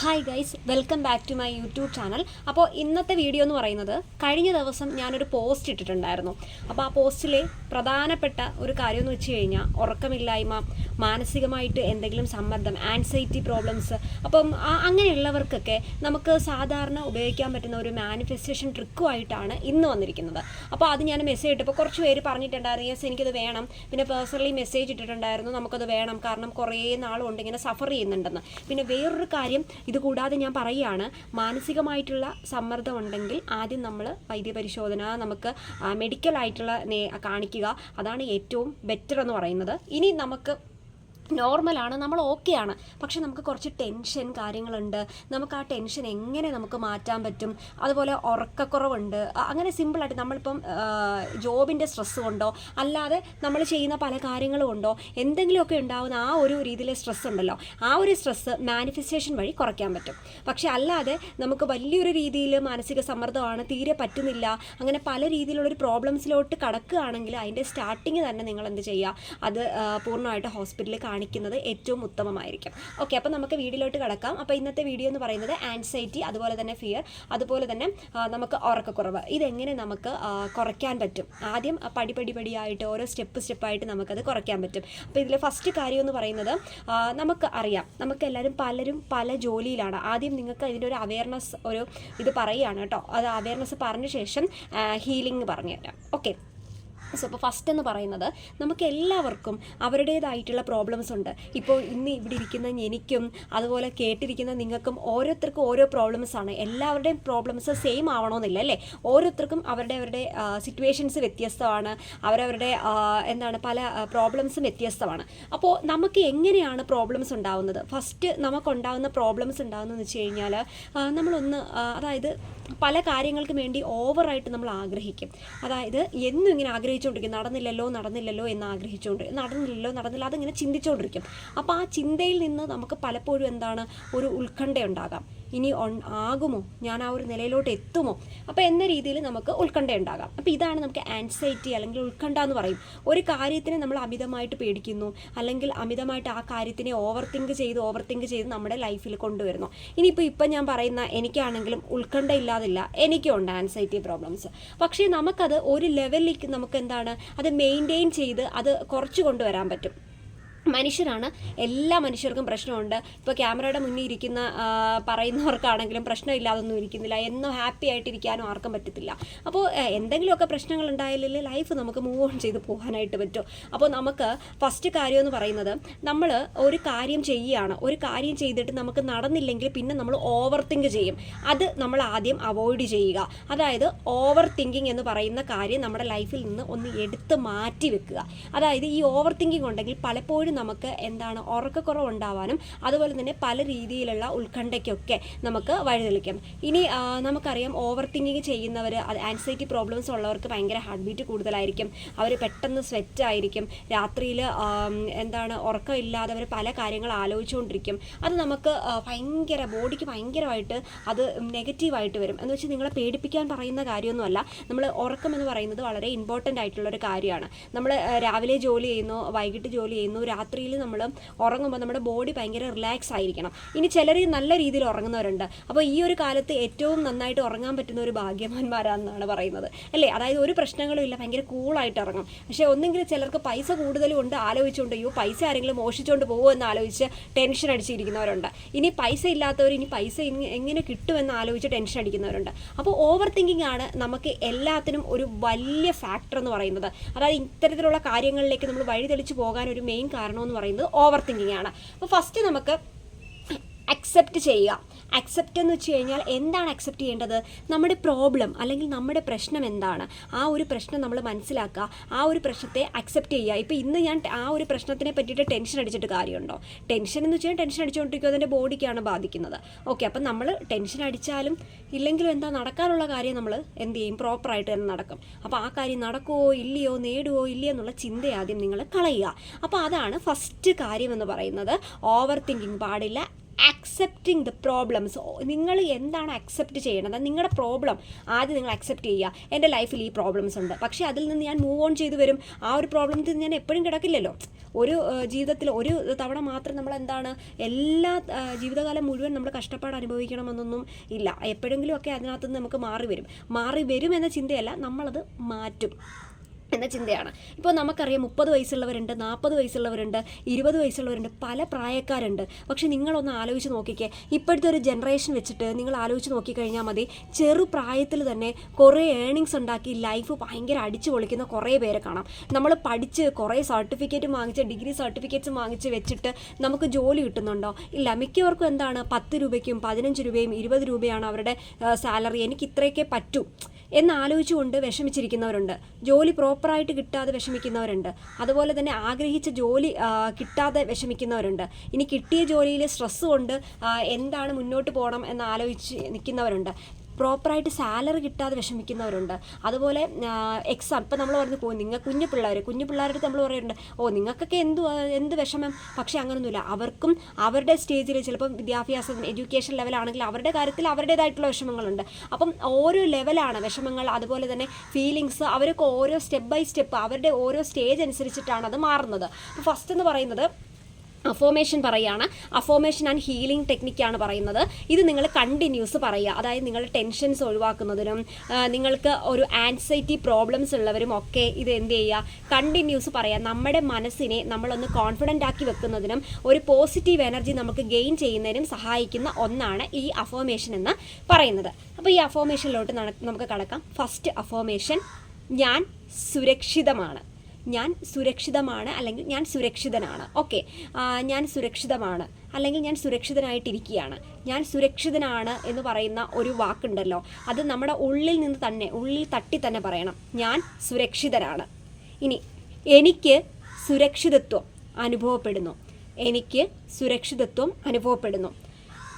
Hi guys welcome back to my YouTube channel അപ്പോൾ ഇന്നത്തെ video എന്ന് പറയുന്നത് കഴിഞ്ഞ ദിവസം ഞാനൊരു പോസ്റ്റ് ഇട്ടിട്ടുണ്ടായിരുന്നു. അപ്പോൾ ആ പോസ്റ്റിലെ പ്രധാനപ്പെട്ട ഒരു കാര്യം എന്ന് വെച്ച് കഴിഞ്ഞാൽ ഉറക്കമില്ലായ്മ മാനസികമായിട്ട് എന്തെങ്കിലും സമ്മർദ്ദം ആൻസൈറ്റി പ്രോബ്ലംസ് അപ്പം അങ്ങനെയുള്ളവർക്കൊക്കെ നമുക്ക് സാധാരണ ഉപയോഗിക്കാൻ പറ്റുന്ന ഒരു മാനിഫെസ്റ്റേഷൻ ട്രിക്കുമായിട്ടാണ് ഇന്ന് വന്നിരിക്കുന്നത്. അപ്പോൾ അത് ഞാൻ മെസ്സേജ് ഇട്ടപ്പോൾ കുറച്ച് പേര് പറഞ്ഞിട്ടുണ്ടായിരുന്നു യെസ് എനിക്കത് വേണം. പിന്നെ പേഴ്സണലി മെസ്സേജ് ഇട്ടിട്ടുണ്ടായിരുന്നു നമുക്കത് വേണം. കാരണം കുറേ നാളുകൊണ്ട് ഇങ്ങനെ സഫർ ചെയ്യുന്നുണ്ടെന്ന്. പിന്നെ വേറൊരു കാര്യം ഇത് കൂടാതെ ഞാൻ പറയുകയാണ് മാനസികമായിട്ടുള്ള സമ്മർദ്ദം ഉണ്ടെങ്കിൽ ആദ്യം നമ്മൾ വൈദ്യപരിശോധന നമുക്ക് മെഡിക്കൽ ആയിട്ടുള്ള കാണിക്കുക. അതാണ് ഏറ്റവും ബെറ്റർ എന്ന് പറയുന്നത്. ഇനി നമുക്ക് നോർമലാണ് നമ്മൾ ഓക്കെയാണ്. പക്ഷെ നമുക്ക് കുറച്ച് ടെൻഷൻ കാര്യങ്ങളുണ്ട്. നമുക്ക് ആ ടെൻഷൻ എങ്ങനെ നമുക്ക് മാറ്റാൻ പറ്റും? അതുപോലെ ഉറക്കക്കുറവുണ്ട്. അങ്ങനെ സിമ്പിളായിട്ട് നമ്മളിപ്പം ജോബിന്റെ സ്ട്രെസ് കൊണ്ടോ അല്ലാതെ നമ്മൾ ചെയ്യുന്ന പല കാര്യങ്ങളും കൊണ്ടോ എന്തെങ്കിലുമൊക്കെ ഉണ്ടാകുന്ന ആ ഒരു രീതിയിലെ സ്ട്രെസ് ഉണ്ടല്ലോ ആ ഒരു സ്ട്രെസ്സ് മാനിഫെസ്റ്റേഷൻ വഴി കുറയ്ക്കാൻ പറ്റും. പക്ഷെ അല്ലാതെ നമുക്ക് വലിയൊരു രീതിയിൽ മാനസിക സമ്മർദ്ദമാണ് തീരെ പറ്റുന്നില്ല അങ്ങനെ പല രീതിയിലുള്ളൊരു പ്രോബ്ലംസിലോട്ട് കടക്കുകയാണെങ്കിൽ അതിന്റെ സ്റ്റാർട്ടിങ് തന്നെ നിങ്ങൾ എന്ത് ചെയ്യുക? അത് പൂർണമായിട്ട് ഹോസ്പിറ്റലിൽ കാണിക്കുന്നത് ഏറ്റവും ഉത്തമമായിരിക്കും. ഓക്കെ അപ്പോൾ നമുക്ക് വീഡിയോയിലോട്ട് കിടക്കാം. അപ്പോൾ ഇന്നത്തെ വീഡിയോ എന്ന് പറയുന്നത് ആൻസൈറ്റി അതുപോലെ തന്നെ ഫിയർ അതുപോലെ തന്നെ നമുക്ക് ഉറക്കക്കുറവ്. ഇതെങ്ങനെ നമുക്ക് കുറയ്ക്കാൻ പറ്റും? ആദ്യം പടി പടി പടിയായിട്ട് ഓരോ സ്റ്റെപ്പ് സ്റ്റെപ്പായിട്ട് നമുക്കത് കുറയ്ക്കാൻ പറ്റും. അപ്പോൾ ഇതിലെ ഫസ്റ്റ് കാര്യം എന്ന് പറയുന്നത് നമുക്ക് അറിയാം. നമുക്ക് എല്ലാവരും പലരും പല ജോലിയിലാണ്. ആദ്യം നിങ്ങൾക്ക് ഇതിന്റെ ഒരു അവയർനെസ് ഒരു ഇത് പറയുകയാണ് കേട്ടോ. അത് അവയർനെസ് പറഞ്ഞ ശേഷം ഹീലിംഗ് പറഞ്ഞു തരാം ഓക്കെ സോ അപ്പോൾ ഫസ്റ്റ് എന്ന് പറയുന്നത് നമുക്ക് എല്ലാവർക്കും അവരുടേതായിട്ടുള്ള പ്രോബ്ലംസ് ഉണ്ട്. ഇപ്പോൾ ഇന്ന് ഇവിടെ ഇരിക്കുന്ന എനിക്കും അതുപോലെ കേട്ടിരിക്കുന്ന നിങ്ങൾക്കും ഓരോരുത്തർക്കും ഓരോ പ്രോബ്ലംസ് ആണ്. എല്ലാവരുടെയും പ്രോബ്ലംസ് സെയിം ആവണമെന്നില്ല അല്ലേ? ഓരോരുത്തർക്കും അവരുടെ അവരുടെ സിറ്റുവേഷൻസ് വ്യത്യസ്തമാണ്. അവരവരുടെ എന്താണ് പല പ്രോബ്ലംസും വ്യത്യസ്തമാണ്. അപ്പോൾ നമുക്ക് എങ്ങനെയാണ് പ്രോബ്ലംസ് ഉണ്ടാവുന്നത്? ഫസ്റ്റ് നമുക്കുണ്ടാവുന്ന പ്രോബ്ലംസ് ഉണ്ടാകുന്നതെന്ന് വെച്ച് കഴിഞ്ഞാൽ നമ്മളൊന്ന് അതായത് പല കാര്യങ്ങൾക്കും വേണ്ടി ഓവറായിട്ട് നമ്മൾ ആഗ്രഹിക്കും. അതായത് എന്നും ഇങ്ങനെ ആഗ്രഹിച്ചുകൊണ്ടിരിക്കും. നടന്നില്ലല്ലോ നടന്നില്ലല്ലോ എന്ന് ആഗ്രഹിച്ചുകൊണ്ട്. നടന്നില്ലല്ലോ നടന്നില്ല അതിങ്ങനെ ചിന്തിച്ചുകൊണ്ടിരിക്കും. അപ്പോൾ ആ ചിന്തയിൽ നിന്ന് നമുക്ക് പലപ്പോഴും എന്താണ്? ഒരു ഉത്കണ്ഠ ഉണ്ടാകാം. ഇനി ആകുമോ? ഞാൻ ആ ഒരു നിലയിലോട്ട് എത്തുമോ? അപ്പോൾ എന്ന രീതിയിൽ നമുക്ക് ഉത്കണ്ഠ ഉണ്ടാകാം. അപ്പോൾ ഇതാണ് നമുക്ക് ആൻസൈറ്റി അല്ലെങ്കിൽ ഉത്കണ്ഠ എന്ന് പറയും. ഒരു കാര്യത്തിനെ നമ്മൾ അമിതമായിട്ട് പേടിക്കുന്നു. അല്ലെങ്കിൽ അമിതമായിട്ട് ആ കാര്യത്തിനെ ഓവർ തിങ്ക് ചെയ്ത് ഓവർ തിങ്ക് ചെയ്ത് നമ്മുടെ ലൈഫിൽ കൊണ്ടുവരുന്നു. ഇനിയിപ്പോൾ ഇപ്പം ഞാൻ പറയുന്ന എനിക്കാണെങ്കിലും ഉത്കണ്ഠ ഇല്ലാതില്ല. എനിക്കുണ്ട് ആൻസൈറ്റി പ്രോബ്ലംസ് പക്ഷേ നമുക്കത് ഒരു ലെവലിലേക്ക് നമുക്ക് എന്താണ്? അത് മെയിന്റെയിൻ ചെയ്ത് അത് കുറച്ച് കൊണ്ടുവരാൻ പറ്റും. മനുഷ്യരാണ്. എല്ലാ മനുഷ്യർക്കും പ്രശ്നമുണ്ട്. ഇപ്പോൾ ക്യാമറയുടെ മുന്നിൽ ഇരിക്കുന്ന പറയുന്നവർക്കാണെങ്കിലും പ്രശ്നമില്ലാതൊന്നും ഇരിക്കുന്നില്ല. എന്നും ഹാപ്പി ആയിട്ടിരിക്കാനും ആർക്കും പറ്റത്തില്ല. അപ്പോൾ എന്തെങ്കിലുമൊക്കെ പ്രശ്നങ്ങൾ ഉണ്ടായാലല്ലേ ലൈഫ് നമുക്ക് മൂവ് ഓൺ ചെയ്ത് പോകാനായിട്ട് പറ്റും. അപ്പോൾ നമുക്ക് ഫസ്റ്റ് കാര്യം എന്ന് പറയുന്നത് നമ്മൾ ഒരു കാര്യം ചെയ്യുകയാണ് ഒരു കാര്യം ചെയ്തിട്ട് നമുക്ക് നടന്നില്ലെങ്കിൽ പിന്നെ നമ്മൾ ഓവർ തിങ്ക് ചെയ്യും. അത് നമ്മൾ ആദ്യം അവോയ്ഡ് ചെയ്യുക. അതായത് ഓവർ തിങ്കിങ് എന്ന് പറയുന്ന കാര്യം നമ്മുടെ ലൈഫിൽ നിന്ന് ഒന്ന് എടുത്ത് മാറ്റി വെക്കുക. അതായത് ഈ ഓവർ തിങ്കിങ് ഉണ്ടെങ്കിൽ പലപ്പോഴും നമുക്ക് എന്താണ് ഉറക്കക്കുറവ് ഉണ്ടാവാനും അതുപോലെ തന്നെ പല രീതിയിലുള്ള ഉത്കണ്ഠയ്ക്കൊക്കെ നമുക്ക് വഴിതെളിക്കും. ഇനി നമുക്കറിയാം ഓവർ തിങ്കിങ് ചെയ്യുന്നവർ അത് ആൻസൈറ്റി പ്രോബ്ലംസ് ഉള്ളവർക്ക് ഭയങ്കര ഹാർട്ട് ബീറ്റ് കൂടുതലായിരിക്കും. അവർ പെട്ടെന്ന് സ്വെറ്റ് ആയിരിക്കും. രാത്രിയിൽ എന്താണ് ഉറക്കമില്ലാതെ അവർ പല കാര്യങ്ങൾ ആലോചിച്ചുകൊണ്ടിരിക്കും. അത് നമുക്ക് ഭയങ്കര ബോഡിക്ക് ഭയങ്കരമായിട്ട് അത് നെഗറ്റീവായിട്ട് വരും. എന്ന് വെച്ചാൽ നിങ്ങളെ പേടിപ്പിക്കാൻ പറയുന്ന കാര്യമൊന്നുമല്ല. നമ്മൾ ഉറക്കം എന്ന് പറയുന്നത് വളരെ ഇമ്പോർട്ടന്റ് ആയിട്ടുള്ള ഒരു കാര്യമാണ് നമ്മൾ രാവിലെ ജോലി ചെയ്യുന്നു വൈകിട്ട് ജോലി ചെയ്യുന്നു രാത്രിയിൽ നമ്മൾ ഉറങ്ങുമ്പോൾ നമ്മുടെ ബോഡി ഭയങ്കര റിലാക്സ് ആയിരിക്കണം. ഇനി ചിലർ നല്ല രീതിയിൽ ഉറങ്ങുന്നവരുണ്ട്. അപ്പോൾ ഈ ഒരു കാലത്ത് ഏറ്റവും നന്നായിട്ട് ഉറങ്ങാൻ പറ്റുന്ന ഒരു ഭാഗ്യവാന്മാരാണെന്നാണ് പറയുന്നത്. അല്ലേ? അതായത് ഒരു പ്രശ്നങ്ങളും ഇല്ല ഭയങ്കര കൂളായിട്ട് ഇറങ്ങും പക്ഷേ ഒന്നെങ്കിൽ ചിലർക്ക് പൈസ കൂടുതലും ഉണ്ട് ആലോചിച്ചുകൊണ്ട് അയ്യോ പൈസ ആരെങ്കിലും മോഷിച്ചുകൊണ്ട് പോകുമോ എന്ന് ആലോചിച്ച് ടെൻഷൻ അടിച്ചിരിക്കുന്നവരുണ്ട്. ഇനി പൈസ ഇല്ലാത്തവർ ഇനി പൈസ എങ്ങനെ കിട്ടുമെന്ന് ആലോചിച്ച് ടെൻഷൻ അടിക്കുന്നവരുണ്ട്. അപ്പോൾ ഓവർ തിങ്കിങ് ആണ് നമുക്ക് എല്ലാത്തിനും ഒരു വലിയ ഫാക്ടർ എന്ന് പറയുന്നത്. അതായത് ഇത്തരത്തിലുള്ള കാര്യങ്ങളിലേക്ക് നമ്മൾ വഴിതെളിച്ച് പോകാൻ ഒരു മെയിൻ കാരണം എന്ന് പറയുന്നത് ഓവർ തിങ്കിങ് ആണ്. അപ്പോൾ ഫസ്റ്റ് നമുക്ക് അക്സെപ്റ്റ് ചെയ്യുക. അക്സെപ്റ്റ് എന്ന് വെച്ച് കഴിഞ്ഞാൽ എന്താണ് അക്സെപ്റ്റ് ചെയ്യേണ്ടത്? നമ്മുടെ പ്രോബ്ലം അല്ലെങ്കിൽ നമ്മുടെ പ്രശ്നം എന്താണ്? ആ ഒരു പ്രശ്നം നമ്മൾ മനസ്സിലാക്കുക. ആ ഒരു പ്രശ്നത്തെ അക്സെപ്റ്റ് ചെയ്യുക. ഇപ്പോൾ ഇന്ന് ഞാൻ ആ ഒരു പ്രശ്നത്തിനെ പറ്റിയിട്ട് ടെൻഷൻ അടിച്ചിട്ട് കാര്യമുണ്ടോ? ടെൻഷൻ എന്ന് വെച്ചാൽ ടെൻഷൻ അടിച്ചുകൊണ്ടിരിക്കുക അതിന്റെ ബോഡിക്കാണ് ബാധിക്കുന്നത്. ഓക്കെ അപ്പം നമ്മൾ ടെൻഷൻ അടിച്ചാലും ഇല്ലെങ്കിലും എന്താ നടക്കാനുള്ള കാര്യം നമ്മൾ എന്ത് ചെയ്യും? പ്രോപ്പറായിട്ട് തന്നെ നടക്കും. അപ്പോൾ ആ കാര്യം നടക്കുമോ ഇല്ലയോ നേടുവോ ഇല്ലയോ എന്നുള്ള ചിന്ത ആദ്യം നിങ്ങൾ കളയുക. അപ്പോൾ അതാണ് ഫസ്റ്റ് കാര്യം എന്ന് പറയുന്നത്. ഓവർ തിങ്കിങ് പാടില്ല. അക്സെപ്റ്റിംഗ് ദ പ്രോബ്ലംസ് നിങ്ങൾ എന്താണ് അക്സെപ്റ്റ് ചെയ്യണത്? നിങ്ങളുടെ പ്രോബ്ലം ആദ്യം നിങ്ങൾ അക്സെപ്റ്റ് ചെയ്യുക. എന്റെ ലൈഫിൽ ഈ പ്രോബ്ലംസ് ഉണ്ട്. പക്ഷേ അതിൽ നിന്ന് ഞാൻ മൂവ് ഓൺ ചെയ്തു വരും. ആ ഒരു പ്രോബ്ലത്തിൽ ഞാൻ എപ്പോഴും കിടക്കില്ലല്ലോ. ഒരു ജീവിതത്തിൽ ഒരു തവണ മാത്രം നമ്മൾ എന്താണ് എല്ലാ ജീവിതകാലം മുഴുവൻ നമ്മൾ കഷ്ടപ്പാട് അനുഭവിക്കണമെന്നൊന്നും ഇല്ല. എപ്പോഴെങ്കിലും ഒക്കെ അതിനകത്ത് നിന്ന് നമുക്ക് മാറി വരും. മാറി വരും എന്ന ചിന്തയല്ല. നമ്മളത് മാറ്റും. എന്ന ചിന്തയാണ്. ഇപ്പോൾ നമുക്കറിയാം മുപ്പത് വയസ്സുള്ളവരുണ്ട് നാൽപ്പത് വയസ്സുള്ളവരുണ്ട് ഇരുപത് വയസ്സുള്ളവരുണ്ട് പല പ്രായക്കാരുണ്ട്. പക്ഷെ നിങ്ങളൊന്ന് ആലോചിച്ച് നോക്കിക്കേ. ഇപ്പോഴത്തെ ഒരു ജനറേഷൻ വെച്ചിട്ട് നിങ്ങൾ ആലോചിച്ച് നോക്കിക്കഴിഞ്ഞാൽ മതി ചെറു പ്രായത്തിൽ തന്നെ കുറേ ഏണിങ്സ് ഉണ്ടാക്കി ലൈഫ് ഭയങ്കര അടിച്ചു പൊളിക്കുന്ന കുറേ പേരെ കാണാം. നമ്മൾ പഠിച്ച് കുറേ സർട്ടിഫിക്കറ്റ് വാങ്ങിച്ച് ഡിഗ്രി സർട്ടിഫിക്കറ്റ്സ് വാങ്ങിച്ച് വെച്ചിട്ട് നമുക്ക് ജോലി കിട്ടുന്നുണ്ടോ? ഇല്ല മിക്കവർക്കും എന്താണ്? പത്ത് രൂപയ്ക്കും പതിനഞ്ച് രൂപയും ഇരുപത് രൂപയാണ് അവരുടെ സാലറി. എനിക്ക് ഇത്രയൊക്കെ പറ്റൂ. എന്നാലോചിച്ചുകൊണ്ട് വിഷമിച്ചിരിക്കുന്നവരുണ്ട്. ജോലി പ്രോപ്പറായിട്ട് കിട്ടാതെ വിഷമിക്കുന്നവരുണ്ട്. അതുപോലെ തന്നെ ആഗ്രഹിച്ച ജോലി കിട്ടാതെ വിഷമിക്കുന്നവരുണ്ട്. ഇനി കിട്ടിയ ജോലിയിൽ സ്ട്രെസ് കൊണ്ട് എന്താണ് മുന്നോട്ട് പോകണം എന്ന് ആലോചിച്ച് നിൽക്കുന്നവരുണ്ട്. പ്രോപ്പറായിട്ട് സാലറി കിട്ടാതെ വിഷമിക്കുന്നവരുണ്ട്. അതുപോലെ എക്സാം ഇപ്പം നമ്മൾ പറഞ്ഞു നിങ്ങൾ കുഞ്ഞു പിള്ളേർ കുഞ്ഞു പിള്ളേരുടെ നമ്മൾ പറയുന്നുണ്ട് ഓ നിങ്ങൾക്കൊക്കെ എന്ത് എന്ത് വിഷമം? പക്ഷേ അങ്ങനൊന്നുമില്ല. അവർക്കും അവരുടെ സ്റ്റേജിൽ ചിലപ്പം വിദ്യാഭ്യാസം എഡ്യൂക്കേഷൻ ലെവലാണെങ്കിൽ അവരുടെ കാര്യത്തിൽ അവരുടേതായിട്ടുള്ള വിഷമങ്ങളുണ്ട്. അപ്പം ഓരോ ലെവലാണ് വിഷമങ്ങൾ അതുപോലെ തന്നെ ഫീലിങ്സ് അവരൊക്കെ ഓരോ സ്റ്റെപ്പ് ബൈ സ്റ്റെപ്പ് അവരുടെ ഓരോ സ്റ്റേജ് അനുസരിച്ചിട്ടാണ് അത് മാറുന്നത്. അപ്പോൾ ഫസ്റ്റ് എന്ന് പറയുന്നത് അഫോമേഷൻ പറയുകയാണ് അഫോമേഷൻ ആൻഡ് ഹീലിംഗ് ടെക്നിക്കാണ് പറയുന്നത്. ഇത് നിങ്ങൾ കണ്ടിന്യൂസ് പറയുക. അതായത് നിങ്ങൾ ടെൻഷൻസ് ഒഴിവാക്കുന്നതിനും നിങ്ങൾക്ക് ഒരു ആൻസൈറ്റി പ്രോബ്ലംസ് ഉള്ളവരും ഒക്കെ ഇത് എന്ത് ചെയ്യുക? കണ്ടിന്യൂസ് പറയുക. നമ്മുടെ മനസ്സിനെ നമ്മളൊന്ന് കോൺഫിഡന്റ് ആക്കി വെക്കുന്നതിനും ഒരു പോസിറ്റീവ് എനർജി നമുക്ക് ഗെയിൻ ചെയ്യുന്നതിനും സഹായിക്കുന്ന ഒന്നാണ് ഈ അഫോമേഷൻ എന്ന് പറയുന്നത്. അപ്പോൾ ഈ അഫോമേഷനിലോട്ട് നമുക്ക് കടക്കാം. ഫസ്റ്റ് അഫോമേഷൻ ഞാൻ സുരക്ഷിതമാണ്. ഞാൻ സുരക്ഷിതമാണ് അല്ലെങ്കിൽ ഞാൻ സുരക്ഷിതനാണ്. ഓക്കെ. ഞാൻ സുരക്ഷിതമാണ് അല്ലെങ്കിൽ ഞാൻ സുരക്ഷിതനായിട്ടിരിക്കുകയാണ്. ഞാൻ സുരക്ഷിതനാണ് എന്ന് പറയുന്ന ഒരു വാക്കുണ്ടല്ലോ. അത് നമ്മുടെ ഉള്ളിൽ നിന്ന് തന്നെ ഉള്ളിൽ തട്ടി തന്നെ പറയണം. ഞാൻ സുരക്ഷിതനാണ് ഇനി എനിക്ക് സുരക്ഷിതത്വം അനുഭവപ്പെടുന്നു. എനിക്ക് സുരക്ഷിതത്വം അനുഭവപ്പെടുന്നു.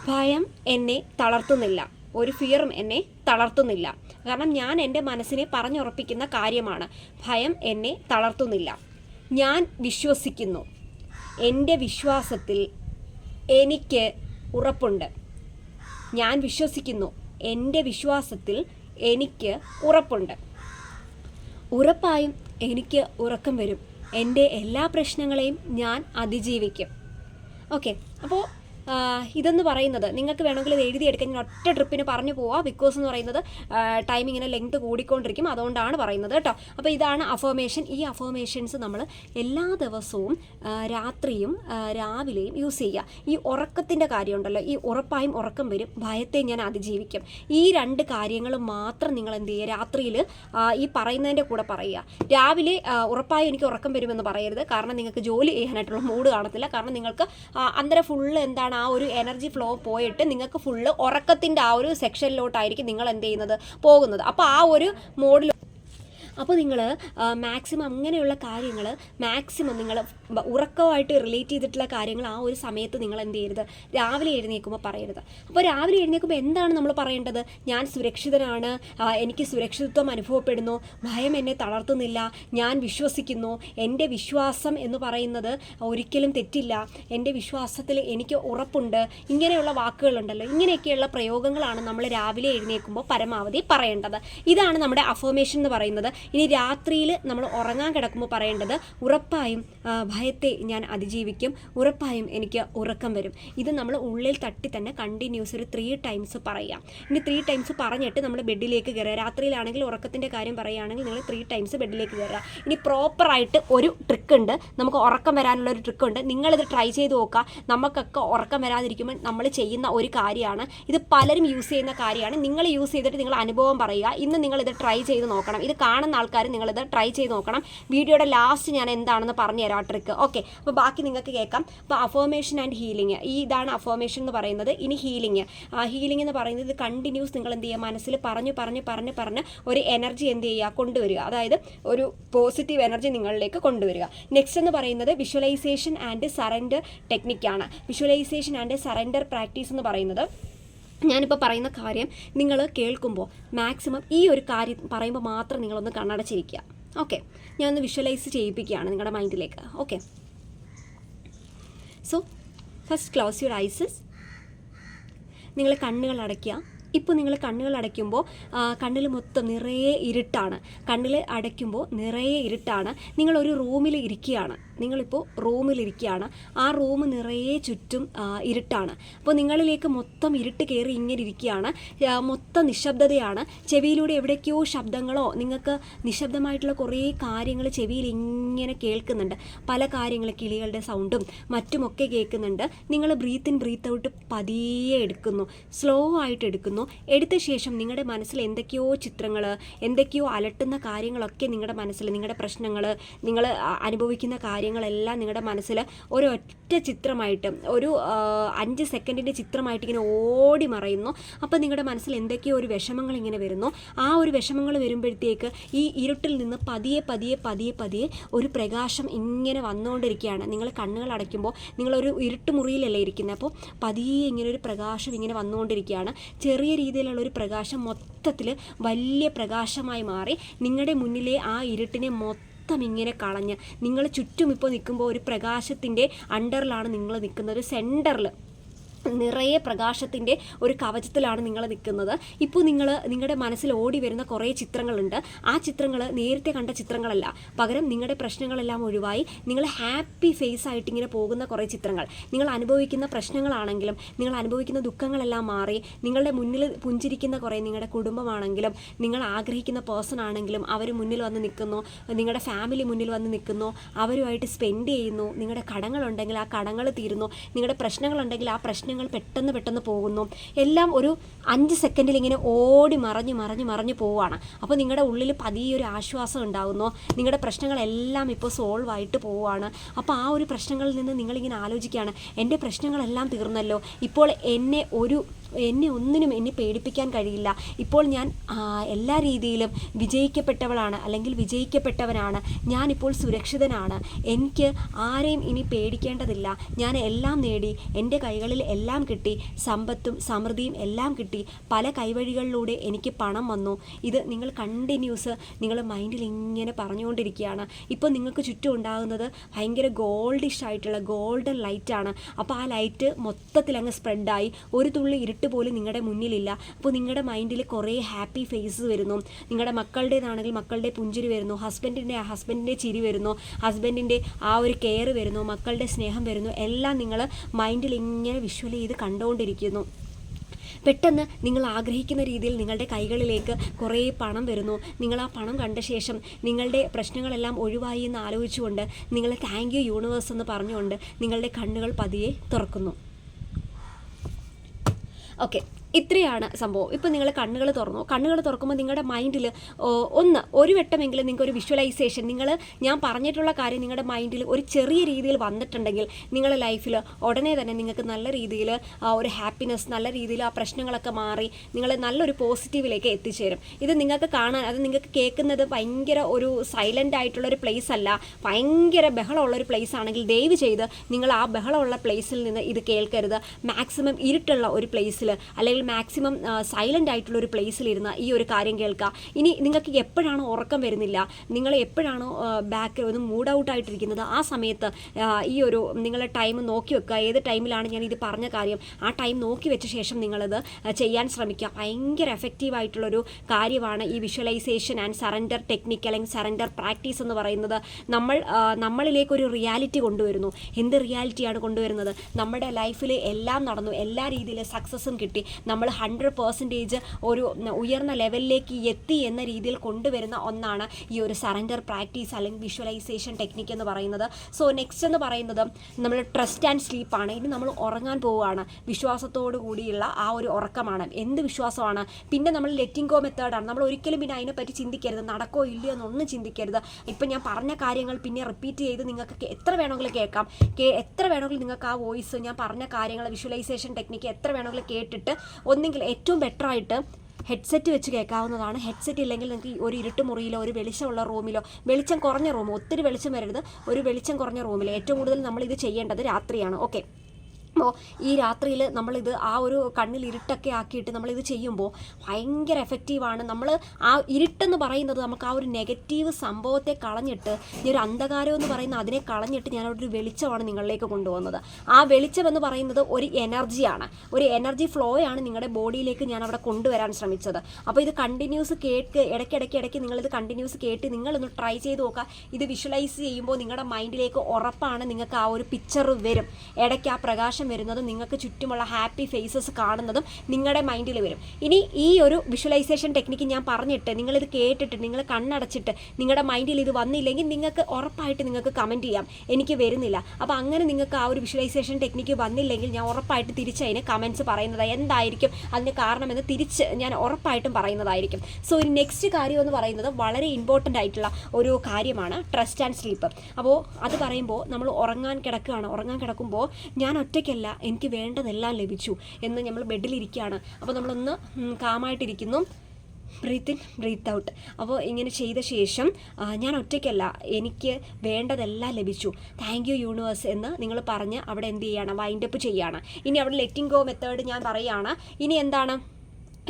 ഭയം എന്നെ തളർത്തുന്നില്ല. ഒരു ഫിയറും എന്നെ തളർത്തുന്നില്ല. കാരണം ഞാൻ എന്റെ മനസ്സിനെ പറഞ്ഞുറപ്പിക്കുന്ന കാര്യമാണ്. ഭയം എന്നെ തളർത്തുന്നില്ല. ഞാൻ വിശ്വസിക്കുന്നു. എന്റെ വിശ്വാസത്തിൽ എനിക്ക് ഉറപ്പുണ്ട്. ഞാൻ വിശ്വസിക്കുന്നു. എന്റെ വിശ്വാസത്തിൽ എനിക്ക് ഉറപ്പുണ്ട്. ഉറപ്പായും എനിക്ക് ഉറക്കം വരും. എന്റെ എല്ലാ പ്രശ്നങ്ങളെയും ഞാൻ അതിജീവിക്കും. ഓക്കെ. അപ്പോൾ ഇതെന്ന് പറയുന്നത്. നിങ്ങൾക്ക് വേണമെങ്കിൽ ഇത് എഴുതിയെടുക്കാൻ ഞാൻ ഒറ്റ ട്രിപ്പിന് പറഞ്ഞു പോവാം. ബിക്കോസ് എന്ന് പറയുന്നത് ടൈം ഇങ്ങനെ ലെങ്ത് കൂടിക്കൊണ്ടിരിക്കും. അതുകൊണ്ടാണ് പറയുന്നത് കേട്ടോ. അപ്പോൾ ഇതാണ് അഫോമേഷൻ ഈ അഫോമേഷൻസ് നമ്മൾ എല്ലാ ദിവസവും രാത്രിയും രാവിലെയും യൂസ് ചെയ്യുക. ഈ ഉറക്കത്തിന്റെ കാര്യമുണ്ടല്ലോ. ഈ ഉറപ്പായും ഉറക്കം വരും. ഭയത്തെ ഞാൻ അതിജീവിക്കും. ഈ രണ്ട് കാര്യങ്ങൾ മാത്രം നിങ്ങൾ എന്ത് ചെയ്യുക. രാത്രിയിൽ ഈ പറയുന്നതിന്റെ കൂടെ പറയുക. രാവിലെ ഉറപ്പായും എനിക്ക് ഉറക്കം വരുമെന്ന് പറയരുത്. കാരണം നിങ്ങൾക്ക് ജോലി ചെയ്യാനായിട്ടുള്ള മൂഡ് കാണത്തില്ല. കാരണം നിങ്ങൾക്ക് അന്നേരം ഫുള്ള് എന്താണ് ആ ഒരു എനർജി ഫ്ലോ പോയിട്ട് നിങ്ങൾക്ക് ഫുള്ള് ഉറക്കത്തിന്റെ ആ ഒരു സെക്ഷനിലോട്ടായിരിക്കും നിങ്ങൾ എന്ത് ചെയ്യുന്നത് പോകുന്നത്. അപ്പോൾ ആ ഒരു മോഡിൽ അപ്പോൾ നിങ്ങൾ മാക്സിമം അങ്ങനെയുള്ള കാര്യങ്ങൾ മാക്സിമം നിങ്ങൾ ഉറക്കമായിട്ട് റിലേറ്റ് ചെയ്തിട്ടുള്ള കാര്യങ്ങൾ ആ ഒരു സമയത്ത് നിങ്ങൾ എന്ത് ചെയ്യരുത് രാവിലെ എഴുന്നേൽക്കുമ്പോൾ പറയരുത്. അപ്പോൾ രാവിലെ എഴുന്നേൽക്കുമ്പോൾ എന്താണ് നമ്മൾ പറയേണ്ടത്? ഞാൻ സുരക്ഷിതനാണ് എനിക്ക് സുരക്ഷിതത്വം അനുഭവപ്പെടുന്നു ഭയം എന്നെ തളർത്തുന്നില്ല ഞാൻ വിശ്വസിക്കുന്നു എന്റെ വിശ്വാസം എന്ന് പറയുന്നത് ഒരിക്കലും തെറ്റില്ല എന്റെ വിശ്വാസത്തിൽ എനിക്ക് ഉറപ്പുണ്ട് ഇങ്ങനെയുള്ള വാക്കുകളുണ്ടല്ലോ. ഇങ്ങനെയൊക്കെയുള്ള പ്രയോഗങ്ങളാണ് നമ്മൾ രാവിലെ എഴുന്നേൽക്കുമ്പോൾ പരമാവധി പറയേണ്ടത്. ഇതാണ് നമ്മുടെ അഫോമേഷൻ എന്ന് പറയുന്നത്. ഇനി രാത്രിയിൽ നമ്മൾ ഉറങ്ങാൻ കിടക്കുമ്പോൾ പറയേണ്ടത് ഉറപ്പായും ഭയത്തെ ഞാൻ അതിജീവിക്കും. ഉറപ്പായും എനിക്ക് ഉറക്കം വരും. ഇത് നമ്മൾ ഉള്ളിൽ തട്ടി തന്നെ കണ്ടിന്യൂസ് ഒരു ത്രീ ടൈംസ് പറയാം. ഇനി ത്രീ ടൈംസ് പറഞ്ഞിട്ട് നമ്മൾ ബെഡിലേക്ക് കയറുക. രാത്രിയിലാണെങ്കിൽ ഉറക്കത്തിന്റെ കാര്യം പറയുകയാണെങ്കിൽ നിങ്ങൾ ത്രീ ടൈംസ് ബെഡിലേക്ക് കയറുക. ഇനി പ്രോപ്പറായിട്ട് ഒരു ട്രിക്ക് ഉണ്ട്. നമുക്ക് ഉറക്കം വരാനുള്ള ഒരു ട്രിക്ക് ഉണ്ട്. നിങ്ങളിത് ട്രൈ ചെയ്ത് നോക്കുക. നമുക്കൊക്കെ ഉറക്കം വരാതിരിക്കുമ്പോൾ നമ്മൾ ചെയ്യുന്ന ഒരു കാര്യമാണ്. ഇത് പലരും യൂസ് ചെയ്യുന്ന കാര്യമാണ്. നിങ്ങൾ യൂസ് ചെയ്തിട്ട് നിങ്ങൾ അനുഭവം പറയുക. ഇന്ന് ഇത് ട്രൈ ചെയ്ത് നോക്കണം. ഇത് കാണുന്ന ആൾക്കാർ നിങ്ങളിത് ട്രൈ ചെയ്ത് നോക്കണം. വീഡിയോയുടെ ലാസ്റ്റ് ഞാൻ എന്താണെന്ന് പറഞ്ഞു തരാം ആ ട്രിക്ക് ഓക്കെ അപ്പോൾ ബാക്കി നിങ്ങൾക്ക് കേൾക്കാം. അപ്പോൾ അഫോമേഷൻ ആൻഡ് ഹീലിംഗ് ഈ ഇതാണ് അഫോമേഷൻ എന്ന് പറയുന്നത്. ഇനി ഹീലിംഗ് ആ ഹീലിംഗ് എന്ന് പറയുന്നത് ഇത് കണ്ടിന്യൂസ് നിങ്ങൾ എന്ത് ചെയ്യുക? മനസ്സിൽ പറഞ്ഞു പറഞ്ഞ് പറഞ്ഞ് പറഞ്ഞ് ഒരു എനർജി എന്ത് ചെയ്യുക? കൊണ്ടുവരിക. അതായത് ഒരു പോസിറ്റീവ് എനർജി നിങ്ങളിലേക്ക് കൊണ്ടുവരിക. നെക്സ്റ്റ് എന്ന് പറയുന്നത് വിഷ്വലൈസേഷൻ ആൻഡ് സറണ്ടർ ടെക്നിക്കാണ് വിഷ്വലൈസേഷൻ ആൻഡ് സറണ്ടർ പ്രാക്ടീസ് എന്ന് പറയുന്നത് ഞാനിപ്പോൾ പറയുന്ന കാര്യം നിങ്ങൾ കേൾക്കുമ്പോൾ മാക്സിമം ഈ ഒരു കാര്യം പറയുമ്പോൾ മാത്രം നിങ്ങളൊന്ന് കണ്ണടച്ചിരിക്കുക. ഓക്കെ ഞാനൊന്ന് വിഷ്വലൈസ് ചെയ്യിപ്പിക്കുകയാണ് നിങ്ങളുടെ മൈൻഡിലേക്ക് okay so first close your eyes നിങ്ങൾ കണ്ണുകൾ അടയ്ക്കുക ഇപ്പോൾ നിങ്ങൾ കണ്ണുകൾ അടയ്ക്കുമ്പോൾ കണ്ണിൽ മൊത്തം നിറയെ ഇരുട്ടാണ്. കണ്ണിൽ അടയ്ക്കുമ്പോൾ നിറയെ ഇരുട്ടാണ്. നിങ്ങളൊരു റൂമിൽ ഇരിക്കുകയാണ്. നിങ്ങളിപ്പോൾ റൂമിലിരിക്കുകയാണ് ആ റൂം നിറയെ ചുറ്റും ഇരുട്ടാണ്. അപ്പോൾ നിങ്ങളിലേക്ക് മൊത്തം ഇരുട്ട് കയറി ഇങ്ങനെ ഇരിക്കുകയാണ്. മൊത്തം നിശബ്ദതയാണ്. ചെവിയിലൂടെ എവിടേക്കോ ശബ്ദങ്ങളോ നിങ്ങൾക്ക് നിശബ്ദമായിട്ടുള്ള കുറേ കാര്യങ്ങൾ ചെവിയിൽ ഇങ്ങനെ കേൾക്കുന്നുണ്ട്. പല കാര്യങ്ങൾ കിളികളുടെ സൗണ്ടും മറ്റുമൊക്കെ കേൾക്കുന്നുണ്ട്. നിങ്ങൾ ബ്രീത്ത് ഇൻ ബ്രീത്ത് ഔട്ട് പതിയെ എടുക്കുന്നു. സ്ലോ ആയിട്ട് എടുക്കുന്നു. എടുത്ത ശേഷം നിങ്ങളുടെ മനസ്സിൽ എന്തൊക്കെയോ ചിത്രങ്ങൾ എന്തൊക്കെയോ അലട്ടുന്ന കാര്യങ്ങളൊക്കെ നിങ്ങളുടെ മനസ്സിൽ നിങ്ങളുടെ പ്രശ്നങ്ങൾ നിങ്ങൾ അനുഭവിക്കുന്ന കാര്യങ്ങളെല്ലാം നിങ്ങളുടെ മനസ്സിൽ ഒരൊറ്റ ചിത്രമായിട്ട് ഒരു അഞ്ച് സെക്കൻഡിന്റെ ചിത്രമായിട്ട് ഇങ്ങനെ ഓടി മറയുന്നു. അപ്പോൾ നിങ്ങളുടെ മനസ്സിൽ എന്തൊക്കെയോ ഒരു വിഷമങ്ങൾ ഇങ്ങനെ വരുന്നു. ആ ഒരു വിഷമങ്ങൾ വരുമ്പോഴത്തേക്ക് ഈ ഇരുട്ടിൽ നിന്ന് പതിയെ പതിയെ പതിയെ പതിയെ ഒരു പ്രകാശം ഇങ്ങനെ വന്നുകൊണ്ടിരിക്കുകയാണ്. നിങ്ങൾ കണ്ണുകൾ അടയ്ക്കുമ്പോൾ നിങ്ങളൊരു ഇരുട്ട് മുറിയിലല്ലേ ഇരിക്കുന്നത്. അപ്പോൾ പതിയെ ഇങ്ങനെ ഒരു പ്രകാശം ഇങ്ങനെ വന്നുകൊണ്ടിരിക്കുകയാണ്. ചെറിയ രീതിയിലുള്ള ഒരു പ്രകാശം മൊത്തത്തിൽ വലിയ പ്രകാശമായി മാറി. നിങ്ങളുടെ മുന്നിലെ ആ ഇരുട്ടിനെ മൊത്തം മൊത്തം ഇങ്ങനെ കളഞ്ഞ്. നിങ്ങൾ ചുറ്റും ഇപ്പോൾ നിൽക്കുമ്പോൾ ഒരു പ്രകാശത്തിന്റെ അണ്ടറിലാണ് നിങ്ങൾ നിൽക്കുന്നത്. സെന്ററിൽ നിറയെ പ്രകാശത്തിന്റെ ഒരു കവചത്തിലാണ് നിങ്ങൾ നിൽക്കുന്നത്. ഇപ്പോൾ നിങ്ങൾ നിങ്ങളുടെ മനസ്സിൽ ഓടി വരുന്ന കുറേ ചിത്രങ്ങളുണ്ട്. ആ ചിത്രങ്ങൾ നേരത്തെ കണ്ട ചിത്രങ്ങളല്ല. പകരം നിങ്ങളുടെ പ്രശ്നങ്ങളെല്ലാം ഒഴിവായി നിങ്ങൾ ഹാപ്പി ഫേസ് ആയിട്ട് ഇങ്ങനെ പോകുന്ന കുറേ ചിത്രങ്ങൾ. നിങ്ങൾ അനുഭവിക്കുന്ന പ്രശ്നങ്ങളാണെങ്കിലും നിങ്ങൾ അനുഭവിക്കുന്ന ദുഃഖങ്ങളെല്ലാം മാറി നിങ്ങളുടെ മുന്നിൽ പുഞ്ചിരിക്കുന്ന കുറേ നിങ്ങളുടെ കുടുംബമാണെങ്കിലും നിങ്ങൾ ആഗ്രഹിക്കുന്ന പേഴ്സൺ ആണെങ്കിലും അവർ മുന്നിൽ വന്ന് നിൽക്കുന്നു നിങ്ങളുടെ ഫാമിലി മുന്നിൽ വന്ന് നിൽക്കുന്നു അവരുമായിട്ട് സ്പെൻഡ് ചെയ്യുന്നു നിങ്ങളുടെ കടങ്ങളുണ്ടെങ്കിൽ ആ കടങ്ങൾ തീരുന്നു നിങ്ങളുടെ പ്രശ്നങ്ങളുണ്ടെങ്കിൽ ആ പ്രശ്നങ്ങൾ പെട്ടെന്ന് പെട്ടെന്ന് പോകുന്നു. എല്ലാം ഒരു അഞ്ച് സെക്കൻഡിൽ ഇങ്ങനെ ഓടി മറഞ്ഞ് മറഞ്ഞ് മറഞ്ഞ് പോവുകയാണ് അപ്പോൾ നിങ്ങളുടെ ഉള്ളിൽ പതിയെ ഒരു ആശ്വാസം ഉണ്ടാകുന്നു നിങ്ങളുടെ പ്രശ്നങ്ങളെല്ലാം ഇപ്പോൾ സോൾവ് ആയിട്ട് പോവുകയാണ് അപ്പോൾ ആ ഒരു പ്രശ്നങ്ങളിൽ നിന്ന് നിങ്ങളിങ്ങനെ ആലോചിക്കുകയാണ് എന്റെ പ്രശ്നങ്ങളെല്ലാം തീർന്നല്ലോ. ഇപ്പോൾ എന്നെ ഒരു എന്നെ ഒന്നിനും എന്നെ പേടിപ്പിക്കാൻ കഴിയില്ല. ഇപ്പോൾ ഞാൻ എല്ലാ രീതിയിലും വിജയിക്കപ്പെട്ടവളാണ് അല്ലെങ്കിൽ വിജയിക്കപ്പെട്ടവനാണ്. ഞാനിപ്പോൾ സുരക്ഷിതനാണ്. എനിക്ക് ആരെയും ഇനി പേടിക്കേണ്ടതില്ല. ഞാൻ എല്ലാം നേടി എന്റെ കൈകളിൽ എല്ലാം കിട്ടി സമ്പത്തും സമൃദ്ധിയും എല്ലാം കിട്ടി. പല കൈവഴികളിലൂടെ എനിക്ക് പണം വന്നു. ഇത് നിങ്ങൾ കണ്ടിന്യൂസ് നിങ്ങൾ മൈൻഡിൽ ഇങ്ങനെ പറഞ്ഞുകൊണ്ടിരിക്കുകയാണ്. ഇപ്പോൾ നിങ്ങൾക്ക് ചുറ്റും ഉണ്ടാകുന്നത് ഭയങ്കര ഗോൾഡിഷ് ആയിട്ടുള്ള ഗോൾഡൻ ലൈറ്റാണ് അപ്പോൾ ആ ലൈറ്റ് മൊത്തത്തിൽ അങ്ങ് സ്പ്രെഡായി ഒരു തുള്ളി ഇരുട്ട് പോലും നിങ്ങളുടെ മുന്നിലില്ല. അപ്പോൾ നിങ്ങളുടെ മൈൻഡിൽ കുറേ ഹാപ്പി ഫേസ് വരുന്നു. നിങ്ങളുടെ മക്കളുടേതാണെങ്കിൽ മക്കളുടെ പുഞ്ചിരി വരുന്നു. ഹസ്ബൻഡിന്റെ ആ ഹസ്ബൻഡിന്റെ ചിരി വരുന്നു. ഹസ്ബൻഡിന്റെ ആ ഒരു കെയർ വരുന്നു. മക്കളുടെ സ്നേഹം വരുന്നു. എല്ലാം നിങ്ങൾ മൈൻഡിൽ ഇങ്ങനെ വിഷ്വൽ ചെയ്ത് കണ്ടുകൊണ്ടിരിക്കുന്നു പെട്ടെന്ന് നിങ്ങൾ ആഗ്രഹിക്കുന്ന രീതിയിൽ നിങ്ങളുടെ കൈകളിലേക്ക് കുറേ പണം വരുന്നു. നിങ്ങൾ ആ പണം കണ്ട ശേഷം നിങ്ങളുടെ പ്രശ്നങ്ങളെല്ലാം ഒഴിവായി എന്ന് ആലോചിച്ചുകൊണ്ട് നിങ്ങൾ താങ്ക് യു യൂണിവേഴ്സ് എന്ന് പറഞ്ഞുകൊണ്ട് നിങ്ങളുടെ കണ്ണുകൾ പതിയെ തുറക്കുന്നു. ഓക്കെ ഇത്രയാണ് സംഭവം. ഇപ്പം നിങ്ങൾ കണ്ണുകൾ തുറന്നു. കണ്ണുകൾ തുറക്കുമ്പോൾ നിങ്ങളുടെ മൈൻഡിൽ ഒന്ന് ഒരു വട്ടമെങ്കിലും നിങ്ങൾക്ക് ഒരു വിഷ്വലൈസേഷൻ നിങ്ങൾ ഞാൻ പറഞ്ഞിട്ടുള്ള കാര്യം നിങ്ങളുടെ മൈൻഡിൽ ഒരു ചെറിയ രീതിയിൽ വന്നിട്ടുണ്ടെങ്കിൽ നിങ്ങളുടെ ലൈഫിൽ ഉടനെ തന്നെ നിങ്ങൾക്ക് നല്ല രീതിയിൽ ഒരു ഹാപ്പിനെസ് നല്ല രീതിയിൽ ആ പ്രശ്നങ്ങളൊക്കെ മാറി നിങ്ങൾ നല്ലൊരു പോസിറ്റീവിലേക്ക് എത്തിച്ചേരും. ഇത് നിങ്ങൾക്ക് കാണാൻ അത് നിങ്ങൾക്ക് കേൾക്കുന്നത് ഭയങ്കര ഒരു സൈലന്റ് ആയിട്ടുള്ള ഒരു പ്ലേസ് അല്ല ഭയങ്കര ബഹളമുള്ള ഒരു പ്ലേസ് ആണെങ്കിൽ ദയവ് ചെയ്ത് നിങ്ങൾ ആ ബഹളമുള്ള പ്ലേസിൽ നിന്ന് ഇത് കേൾക്കരുത്. മാക്സിമം ഇരുട്ടുള്ള ഒരു പ്ലേസിൽ അല്ലെങ്കിൽ മാക്സിമം സൈലന്റ് ആയിട്ടുള്ള ഒരു പ്ലേസിൽ ഇരുന്ന് ഈ ഒരു കാര്യം കേൾക്കുക ഇനി നിങ്ങൾക്ക് എപ്പോഴാണോ ഉറക്കം വരുന്നില്ല നിങ്ങൾ എപ്പോഴാണോ ബാക്ക് ഒന്ന് മൂഡ് ഔട്ട് ആയിട്ടിരിക്കുന്നത് ആ സമയത്ത് ഈ ഒരു നിങ്ങളെ ടൈം നോക്കി വെക്കുക. ഏത് ടൈമിലാണ് ഞാൻ ഇത് പറഞ്ഞ കാര്യം? ആ ടൈം നോക്കി വെച്ച ശേഷം നിങ്ങളത് ചെയ്യാൻ ശ്രമിക്കുക. ഭയങ്കര എഫക്റ്റീവ് ആയിട്ടുള്ളൊരു കാര്യമാണ് ഈ വിഷ്വലൈസേഷൻ ആൻഡ് സറണ്ടർ ടെക്നിക്ക് അല്ലെങ്കിൽ സറണ്ടർ പ്രാക്ടീസ് എന്ന് പറയുന്നത്. നമ്മൾ നമ്മളിലേക്ക് ഒരു റിയാലിറ്റി കൊണ്ടുവരുന്നു. എന്ത് റിയാലിറ്റിയാണ് കൊണ്ടുവരുന്നത്? നമ്മുടെ ലൈഫിൽ എല്ലാം നടന്നു. എല്ലാ രീതിയിലും സക്സസ്സും കിട്ടി. നമ്മൾ ഹൺഡ്രഡ് പെർസെന്റേജ് ഒരു ഉയർന്ന ലെവലിലേക്ക് എത്തി എന്ന രീതിയിൽ കൊണ്ടുവരുന്ന ഒന്നാണ് ഈ ഒരു സറണ്ടർ പ്രാക്ടീസ് അല്ലെങ്കിൽ വിഷ്വലൈസേഷൻ ടെക്നിക്ക് എന്ന് പറയുന്നത്. സോ നെക്സ്റ്റ് എന്ന് പറയുന്നത് നമ്മൾ ട്രസ്റ്റ് ആൻഡ് സ്ലീപ്പാണ് ഇനി നമ്മൾ ഉറങ്ങാൻ പോവുകയാണ്. വിശ്വാസത്തോടു കൂടിയുള്ള ആ ഒരു ഉറക്കമാണ്. എന്ത് വിശ്വാസമാണ്? പിന്നെ നമ്മൾ ലെറ്റിംഗ് ഗോ മെത്തേഡാണ് നമ്മൾ ഒരിക്കലും പിന്നെ അതിനെപ്പറ്റി ചിന്തിക്കരുത്. നടക്കോ ഇല്ലയോ എന്നൊന്നും ചിന്തിക്കരുത്. ഇപ്പം ഞാൻ പറഞ്ഞ കാര്യങ്ങൾ പിന്നെ റിപ്പീറ്റ് ചെയ്ത് നിങ്ങൾക്ക് എത്ര വേണമെങ്കിലും കേൾക്കാം. കേ എത്ര വേണമെങ്കിലും നിങ്ങൾക്ക് ആ വോയിസ് ഞാൻ പറഞ്ഞ കാര്യങ്ങൾ വിഷ്വലൈസേഷൻ ടെക്നിക്ക് എത്ര വേണമെങ്കിലും കേട്ടിട്ട് ഒന്നെങ്കിൽ ഏറ്റവും ബെറ്റർ ആയിട്ട് ഹെഡ്സെറ്റ് വെച്ച് കേൾക്കാവുന്നതാണ്. ഹെഡ്സെറ്റ് ഇല്ലെങ്കിൽ നിങ്ങൾക്ക് ഒരു ഇരുട്ട് മുറിയിലോ ഒരു വെളിച്ചമുള്ള റൂമിലോ വെളിച്ചം കുറഞ്ഞ റൂം ഒത്തിരി വെളിച്ചം വരരുത്. ഒരു വെളിച്ചം കുറഞ്ഞ റൂമിൽ ഏറ്റവും കൂടുതൽ നമ്മൾ ഇത് ചെയ്യേണ്ടത് രാത്രിയാണ്. ഓക്കെ അപ്പോൾ ഈ രാത്രിയിൽ നമ്മളിത് ആ ഒരു കണ്ണിൽ ഇരുട്ടൊക്കെ ആക്കിയിട്ട് നമ്മളിത് ചെയ്യുമ്പോൾ ഭയങ്കര എഫക്റ്റീവാണ് നമ്മൾ ആ ഇരുട്ടെന്ന് പറയുന്നത് നമുക്ക് ആ ഒരു നെഗറ്റീവ് സംഭവത്തെ കളഞ്ഞിട്ട് ഈ ഒരു അന്ധകാരം എന്ന് പറയുന്ന അതിനെ കളഞ്ഞിട്ട് ഞാൻ ഒരു വെളിച്ചമാണ് നിങ്ങളിലേക്ക് കൊണ്ടുവന്നത്. ആ വെളിച്ചം എന്ന് പറയുന്നത് ഒരു എനർജിയാണ് ഒരു എനർജി ഫ്ലോയാണ് നിങ്ങളുടെ ബോഡിയിലേക്ക് ഞാൻ അവിടെ കൊണ്ടുവരാൻ ശ്രമിച്ചത്. അപ്പോൾ ഇത് കണ്ടിന്യൂസ് കേട്ട് ഇടയ്ക്കിടയ്ക്ക് ഇടയ്ക്ക് നിങ്ങളിത് കണ്ടിന്യൂസ് കേട്ട് നിങ്ങളൊന്ന് ട്രൈ ചെയ്ത് നോക്കുക. ഇത് വിഷ്വലൈസ് ചെയ്യുമ്പോൾ നിങ്ങളുടെ മൈൻഡിലേക്ക് ഉറപ്പാണ് നിങ്ങൾക്ക് ആ ഒരു പിക്ചർ വരും. ഇടയ്ക്ക് ആ പ്രകാശം വരുന്നതും നിങ്ങൾക്ക് ചുറ്റുമുള്ള ഹാപ്പി ഫേസസ് കാണുന്നതും നിങ്ങളുടെ മൈൻഡിൽ വരും. ഇനി ഈ ഒരു വിഷ്വലൈസേഷൻ ടെക്നിക്ക് ഞാൻ പറഞ്ഞിട്ട് നിങ്ങളിത് കേട്ടിട്ട് നിങ്ങൾ കണ്ണടച്ചിട്ട് നിങ്ങളുടെ മൈൻഡിൽ ഇത് വന്നില്ലെങ്കിൽ നിങ്ങൾക്ക് ഉറപ്പായിട്ട് നിങ്ങൾക്ക് കമന്റ് ചെയ്യാം. എനിക്ക് വരുന്നില്ല. അപ്പോൾ അങ്ങനെ നിങ്ങൾക്ക് ആ ഒരു വിഷ്വലൈസേഷൻ ടെക്നിക്ക് വന്നില്ലെങ്കിൽ ഞാൻ ഉറപ്പായിട്ട് തിരിച്ചതിന് കമൻസ് പറയുന്നത്. എന്തായിരിക്കും അതിന് കാരണമെന്ന് തിരിച്ച് ഞാൻ ഉറപ്പായിട്ടും പറയുന്നതായിരിക്കും. സോ ഒരു നെക്സ്റ്റ് കാര്യം എന്ന് പറയുന്നത് വളരെ ഇമ്പോർട്ടന്റ് ആയിട്ടുള്ള ഒരു കാര്യമാണ് ട്രസ്റ്റ് ആൻഡ് സ്ലീപ്പ് അപ്പോൾ അത് പറയുമ്പോൾ നമ്മൾ ഉറങ്ങാൻ കിടക്കുകയാണ്. ഉറങ്ങാൻ കിടക്കുമ്പോൾ ഞാൻ ഒറ്റയ്ക്കല്ല എനിക്ക് വേണ്ടതെല്ലാം ലഭിച്ചു എന്ന് നമ്മൾ ബെഡിലിരിക്കുകയാണ്. അപ്പോൾ നമ്മളൊന്ന് കാമായിട്ടിരിക്കുന്നു. ബ്രീത്ത് ഇൻ ബ്രീത്ത് ഔട്ട് അപ്പോൾ ഇങ്ങനെ ചെയ്ത ശേഷം ഞാൻ ഒറ്റയ്ക്കല്ല എനിക്ക് വേണ്ടതെല്ലാം ലഭിച്ചു. താങ്ക് യു യൂണിവേഴ്സ് എന്ന് നിങ്ങൾ പറഞ്ഞ് അവിടെ എന്ത് ചെയ്യണം? വൈൻഡപ്പ് ചെയ്യാണ്. ഇനി അവിടെ ലെറ്റിംഗ് ഗോ മെത്തേഡ് ഞാൻ പറയുകയാണ്. ഇനി എന്താണ്?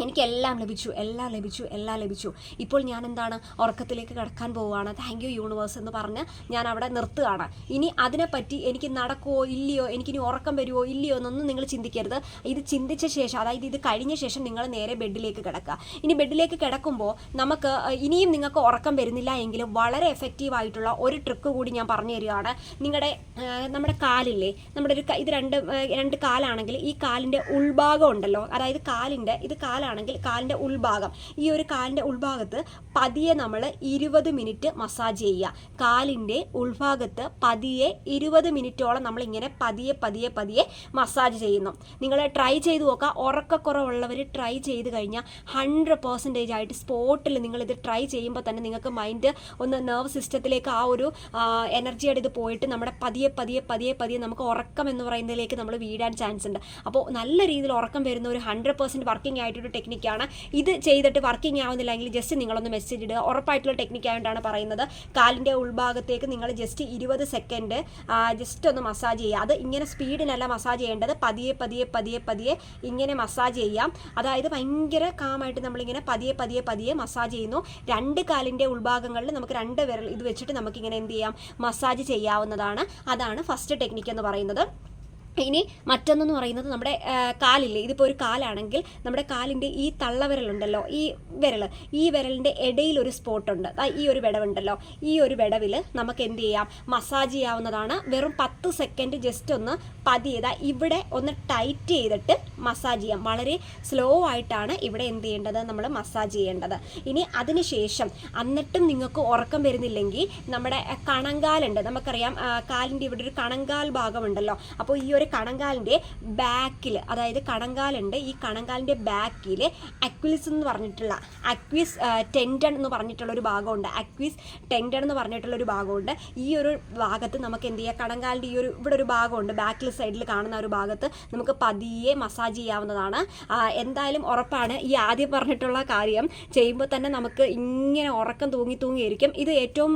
എനിക്കെല്ലാം ലഭിച്ചു എല്ലാം ലഭിച്ചു എല്ലാം ലഭിച്ചു. ഇപ്പോൾ ഞാൻ എന്താണ് ഉറക്കത്തിലേക്ക് കിടക്കാൻ പോവുകയാണ്. താങ്ക് യു യൂണിവേഴ്സ് എന്ന് പറഞ്ഞ് ഞാൻ അവിടെ നിർത്തുകയാണ്. ഇനി അതിനെപ്പറ്റി എനിക്ക് നടക്കുമോ ഇല്ലയോ എനിക്കിനി ഉറക്കം വരുമോ ഇല്ലയോ എന്നൊന്നും നിങ്ങൾ ചിന്തിക്കരുത്. ഇത് ചിന്തിച്ച ശേഷം അതായത് ഇത് കഴിഞ്ഞ ശേഷം നിങ്ങൾ നേരെ ബെഡിലേക്ക് കിടക്കുക. ഇനി ബെഡിലേക്ക് കിടക്കുമ്പോൾ നമുക്ക് ഇനിയും നിങ്ങൾക്ക് ഉറക്കം വരുന്നില്ല എങ്കിലും വളരെ എഫക്റ്റീവ് ആയിട്ടുള്ള ഒരു ട്രിക്ക് കൂടി ഞാൻ പറഞ്ഞു തരികയാണ്. നിങ്ങളുടെ നമ്മുടെ കാലില്ലേ? നമ്മുടെ ഒരു ഇത് രണ്ട് രണ്ട് കാലാണെങ്കിൽ ഈ കാലിന്റെ ഉൾഭാഗം ഉണ്ടല്ലോ. അതായത് കാലിന്റെ ഇത് കാലാണെങ്കിൽ കാലിന്റെ ഉൾഭാഗം. ഈ ഒരു കാലിന്റെ ഉൾഭാഗത്ത് പതിയെ നമ്മൾ ഇരുപത് മിനിറ്റ് മസാജ് ചെയ്യുക. കാലിന്റെ ഉൾഭാഗത്ത് പതിയെ ഇരുപത് മിനിറ്റോളം നമ്മൾ ഇങ്ങനെ പതിയെ പതിയെ പതിയെ മസാജ് ചെയ്യുന്നു. നിങ്ങൾ ട്രൈ ചെയ്ത് നോക്കുക. ഉറക്കക്കുറവുള്ളവർ ട്രൈ ചെയ്ത് കഴിഞ്ഞാൽ ഹൺഡ്രഡ് പെർസെന്റേജ് ആയിട്ട് സ്പോട്ടിൽ നിങ്ങളിത് ട്രൈ ചെയ്യുമ്പോൾ തന്നെ നിങ്ങൾക്ക് മൈൻഡ് ഒന്ന് നെർവ് സിസ്റ്റത്തിലേക്ക് ആ ഒരു എനർജിയുടെ ഇത് പോയിട്ട് നമ്മുടെ പതിയെ പതിയെ പതിയെ പതിയെ നമുക്ക് ഉറക്കം എന്ന് പറയുന്നതിലേക്ക് നമ്മൾ വീടാൻ ചാൻസ് ഉണ്ട്. അപ്പോൾ നല്ല രീതിയിൽ ഉറക്കം വരുന്ന ഒരു ഹൺഡ്രഡ് പെർസെന്റ് വർക്കിംഗ് ആയിട്ടൊരു ടെക്നിക്കാണ് ഇത് ചെയ്തിട്ട് വർക്കിംഗ് ആവുന്നില്ലെങ്കിൽ ജസ്റ്റ് നിങ്ങളൊന്ന് മെസ്സേജ് ഇടുക. ഉറപ്പായിട്ടുള്ള ടെക്നിക്ക് ആയിട്ടാണ് പറയുന്നത്. കാലിന്റെ ഉൾഭാഗത്തേക്ക് നിങ്ങൾ ജസ്റ്റ് ഇരുപത് സെക്കൻഡ് ജസ്റ്റ് ഒന്ന് മസാജ് ചെയ്യുക. അത് ഇങ്ങനെ സ്പീഡിനല്ല മസാജ് ചെയ്യേണ്ടത്. പതിയെ പതിയെ പതിയെ പതിയെ ഇങ്ങനെ മസാജ് ചെയ്യാം. അതായത് ഭയങ്കര കാമായിട്ട് നമ്മളിങ്ങനെ പതിയെ പതിയെ പതിയെ മസാജ് ചെയ്യുന്നു. രണ്ട് കാലിന്റെ ഉൾഭാഗങ്ങളിൽ നമുക്ക് രണ്ട് വിരൽ ഇത് വെച്ചിട്ട് നമുക്കിങ്ങനെ എന്ത് ചെയ്യാം? മസാജ് ചെയ്യാവുന്നതാണ്. അതാണ് ഫസ്റ്റ് ടെക്നിക്ക് എന്ന് പറയുന്നത്. ഇനി മറ്റൊന്നെന്ന് പറയുന്നത് നമ്മുടെ കാലില്ലേ? ഇതിപ്പോൾ ഒരു കാലാണെങ്കിൽ നമ്മുടെ കാലിന്റെ ഈ തള്ളവിരലുണ്ടല്ലോ ഈ വിരൽ ഈ വിരലിന്റെ ഇടയിൽ ഒരു സ്പോട്ടുണ്ട് ഈ ഒരു വിടവുണ്ടല്ലോ. ഈ ഒരു വിടവിൽ നമുക്ക് എന്ത് ചെയ്യാം? മസാജ് ചെയ്യാവുന്നതാണ്. വെറും പത്ത് സെക്കൻഡ് ജസ്റ്റ് ഒന്ന് പതിയത ഇവിടെ ഒന്ന് ടൈറ്റ് ചെയ്തിട്ട് മസാജ് ചെയ്യാം. വളരെ സ്ലോ ആയിട്ടാണ് ഇവിടെ എന്ത് ചെയ്യേണ്ടത്? നമ്മൾ മസാജ് ചെയ്യേണ്ടത്. ഇനി അതിനുശേഷം എന്നിട്ടും നിങ്ങൾക്ക് ഉറക്കം വരുന്നില്ലെങ്കിൽ നമ്മുടെ കണങ്കാലുണ്ട്. നമുക്കറിയാം കാലിന്റെ ഇവിടെ ഒരു കണങ്കാൽ ഭാഗമുണ്ടല്ലോ. അപ്പോൾ ഈ ഒരു കണങ്കാലിന്റെ ബാക്കിൽ അതായത് കണങ്കാലുണ്ട് ഈ കണങ്കാലിന്റെ ബാക്കിൽ അക്വിസ് എന്ന് പറഞ്ഞിട്ടുള്ള അക്വിസ് ടെൻഡൺ എന്ന് പറഞ്ഞിട്ടുള്ള ഒരു ഭാഗമുണ്ട്. അക്വിസ് ടെൻഡൺ എന്ന് പറഞ്ഞിട്ടുള്ള ഒരു ഭാഗമുണ്ട്. ഈ ഒരു ഭാഗത്ത് നമുക്ക് എന്ത് ചെയ്യാം? കണങ്കാലിന്റെ ഈ ഒരു ഇവിടെ ഒരു ഭാഗമുണ്ട്. ബാക്കിൽ സൈഡിൽ കാണുന്ന ഒരു ഭാഗത്ത് നമുക്ക് പതിയെ മസാജ് ചെയ്യാവുന്നതാണ്. എന്തായാലും ഉറപ്പാണ്. ഈ ആദ്യം പറഞ്ഞിട്ടുള്ള കാര്യം ചെയ്യുമ്പോൾ തന്നെ നമുക്ക് ഇങ്ങനെ ഉറക്കം തൂങ്ങി തൂങ്ങിയിരിക്കും. ഇത് ഏറ്റവും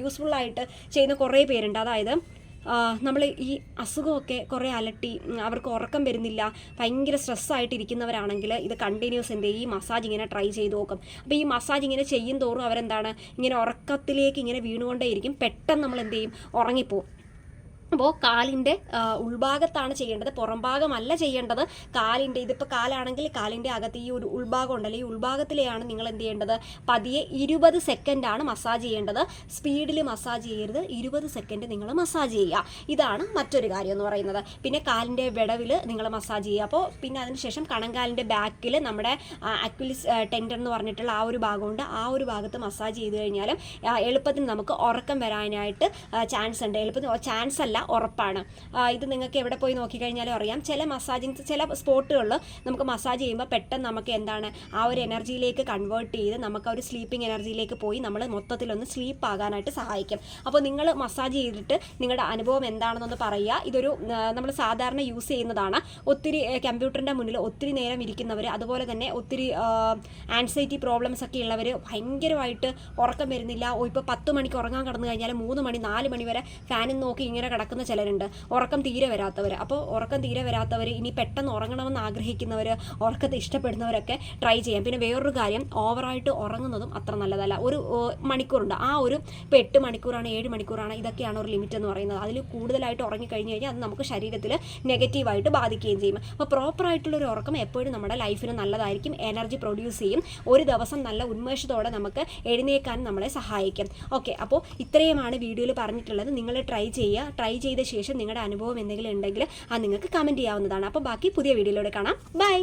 യൂസ്ഫുൾ ആയിട്ട് ചെയ്യുന്ന കുറേ പേരുണ്ട്. അതായത് നമ്മൾ ഈ അസുഖമൊക്കെ കുറേ അലട്ടി അവർക്ക് ഉറക്കം വരുന്നില്ല ഭയങ്കര സ്ട്രെസ്സായിട്ടിരിക്കുന്നവരാണെങ്കിൽ ഇത് കണ്ടിന്യൂസ് എന്ത് ഈ മസാജ് ഇങ്ങനെ ട്രൈ ചെയ്ത് നോക്കും. അപ്പോൾ ഈ മസാജ് ഇങ്ങനെ ചെയ്യും തോറും അവരെന്താണ് ഇങ്ങനെ ഉറക്കത്തിലേക്ക് ഇങ്ങനെ വീണുകൊണ്ടേയിരിക്കും. പെട്ടെന്ന് നമ്മൾ എന്ത് ചെയ്യും ഉറങ്ങിപ്പോവും. അപ്പോൾ കാലിന്റെ ഉൾഭാഗത്താണ് ചെയ്യേണ്ടത്. പുറംഭാഗമല്ല ചെയ്യേണ്ടത്. കാലിന്റെ ഇതിപ്പോൾ കാലാണെങ്കിൽ കാലിന്റെ അകത്ത് ഈ ഒരു ഉൾഭാഗം ഉണ്ടല്ലോ ഈ ഉൾഭാഗത്തിലെയാണ് നിങ്ങൾ എന്ത് ചെയ്യേണ്ടത്? പതിയെ ഇരുപത് സെക്കൻഡാണ് മസാജ് ചെയ്യേണ്ടത്. സ്പീഡിൽ മസാജ് ചെയ്യരുത്. ഇരുപത് സെക്കൻഡ് നിങ്ങൾ മസാജ് ചെയ്യുക. ഇതാണ് മറ്റൊരു കാര്യം എന്ന് പറയുന്നത്. പിന്നെ കാലിന്റെ വിടവിൽ നിങ്ങൾ മസാജ് ചെയ്യുക. അപ്പോൾ പിന്നെ അതിനുശേഷം കണങ്കാലിന്റെ ബാക്കിൽ നമ്മുടെ അക്വിലിസ് ടെൻഡർ എന്ന് പറഞ്ഞിട്ടുള്ള ആ ഒരു ഭാഗമുണ്ട്. ആ ഒരു ഭാഗത്ത് മസാജ് ചെയ്ത് കഴിഞ്ഞാലും എളുപ്പത്തിൽ നമുക്ക് ഉറക്കം വരാനായിട്ട് ചാൻസ് ഉണ്ട്. എളുപ്പത്തിൽ ചാൻസ് അല്ല. ഉറപ്പാണ്. ഇത് നിങ്ങൾക്ക് എവിടെ പോയി നോക്കിക്കഴിഞ്ഞാലും അറിയാം. ചില മസാജിങ് ചില സ്പോട്ടുകളിൽ നമുക്ക് മസാജ് ചെയ്യുമ്പോൾ പെട്ടെന്ന് നമുക്ക് എന്താണ് ആ ഒരു എനർജിയിലേക്ക് കൺവേർട്ട് ചെയ്ത് നമുക്ക് ആ ഒരു സ്ലീപ്പിംഗ് എനർജിയിലേക്ക് പോയി നമ്മൾ മൊത്തത്തിലൊന്ന് സ്ലീപ്പ് ആകാനായിട്ട് സഹായിക്കും. അപ്പോൾ നിങ്ങൾ മസാജ് ചെയ്തിട്ട് നിങ്ങളുടെ അനുഭവം എന്താണെന്നൊന്ന് പറയുക. ഇതൊരു നമ്മൾ സാധാരണ യൂസ് ചെയ്യുന്നതാണ്. ഒത്തിരി കമ്പ്യൂട്ടറിന്റെ മുന്നിൽ ഒത്തിരി നേരം ഇരിക്കുന്നവർ അതുപോലെ തന്നെ ഒത്തിരി ആൻസൈറ്റി പ്രോബ്ലംസ് ഒക്കെ ഉള്ളവർ ഭയങ്കരമായിട്ട് ഉറക്കം വരുന്നില്ല. ഇപ്പോൾ പത്ത് മണിക്ക് ഉറങ്ങാൻ കിടന്നു കഴിഞ്ഞാൽ മൂന്ന് മണി നാല് മണി വരെ ഫാനും നോക്കി ഇങ്ങനെ കിടക്കുന്ന ചിലരുണ്ട്. ഉറക്കം തീരെ വരാത്തവർ അപ്പോൾ ഉറക്കം തീരെ വരാത്തവർ ഇനി പെട്ടെന്ന് ഉറങ്ങണമെന്ന് ആഗ്രഹിക്കുന്നവർ ഉറക്കത്തെ ഇഷ്ടപ്പെടുന്നവരൊക്കെ ട്രൈ ചെയ്യാം. പിന്നെ വേറൊരു കാര്യം ഓവറായിട്ട് ഉറങ്ങുന്നതും അത്ര നല്ലതല്ല. ഒരു മണിക്കൂറുണ്ട്. ആ ഒരു ഇപ്പോൾ എട്ട് മണിക്കൂറാണ് ഏഴ് മണിക്കൂറാണ് ഇതൊക്കെയാണ് ഒരു ലിമിറ്റ് എന്ന് പറയുന്നത്. അതിൽ കൂടുതലായിട്ട് ഉറങ്ങിക്കഴിഞ്ഞ് കഴിഞ്ഞാൽ അത് നമുക്ക് ശരീരത്തിൽ നെഗറ്റീവായിട്ട് ബാധിക്കുകയും ചെയ്യും. അപ്പോൾ പ്രോപ്പറായിട്ടുള്ള ഒരു ഉറക്കം എപ്പോഴും നമ്മുടെ ലൈഫിന് നല്ലതായിരിക്കും. എനർജി പ്രൊഡ്യൂസ് ചെയ്യും. ഒരു ദിവസം നല്ല ഉന്മേഷത്തോടെ നമുക്ക് എഴുന്നേക്കാൻ നമ്മളെ സഹായിക്കും. ഓക്കെ അപ്പോൾ ഇത്രയുമാണ് വീഡിയോയിൽ പറഞ്ഞിട്ടുള്ളത്. നിങ്ങൾ ട്രൈ ചെയ്യുക. ട്രൈ ചെയ്ത ശേഷം നിങ്ങളുടെ അനുഭവം എന്തെങ്കിലും ഉണ്ടെങ്കിൽ അത് നിങ്ങൾക്ക് കമന്റ് ചെയ്യാവുന്നതാണ്. അപ്പോൾ ബാക്കി പുതിയ വീഡിയോയിലൂടെ കാണാം. ബൈ